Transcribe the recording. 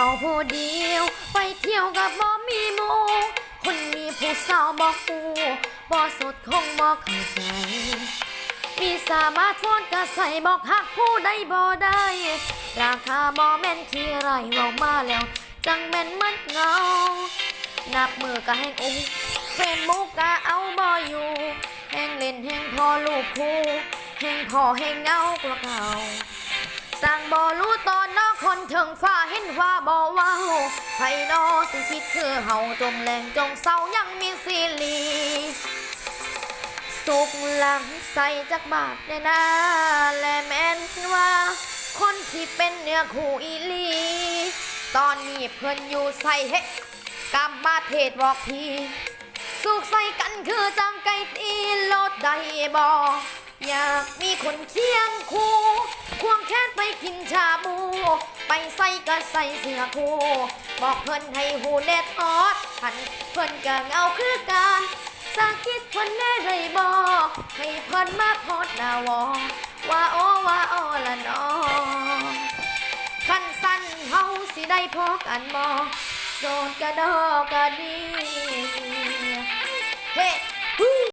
เขาผู้เดียว ไปเที่ยวกับบ่มีหมูคนมีผู้สาวบอกกูบ่สดคงบ่เข้าใจ มีสามาร์ทโฟนก็ใส่บอกหักผู้ใดบ่ได้ ราคาบ่แม่นที่ไรบอกมาแล้ว จังแม่นมันเงา นับมือก็แห้งอุ้งเฟนมุกก็เอาบ่อยู่แห้งเล่นแห้งพอลูกคู่แห้งพอแห้งเงากว่าเก่าสั่งบ่รู้ตอนนอกคน ถึงฟ้าเห็นว่าบ่เว้าไผนอสิคิดคือเฮาจมแรงจงเศร้ายังมีสิลีสุกหลังใส่จากบาทเนี่ยนะและแม่นว่า คนที่เป็นเนื้อคู่อีหลี ตอนนี้เพิ่อนอยู่ใส่เฮกรรมมาเทศบอกทีสุกใส่กันคือจังไก่ตีโลดใดบออยากมีคนเคียงคู่ควงแค ใส่ก็ใส่เสื้อคู่บอกเพิ่นให้หูเด็ดอดพันเพิ่นก็เงาคือการสาคิดเพิ่นแน่ได้บอกให้เพิ่นมาพอดนาวอว่าโอว่าโอละนอขันสั้นเฮาสิได้พอกันบ่โสดกระดอกกระดี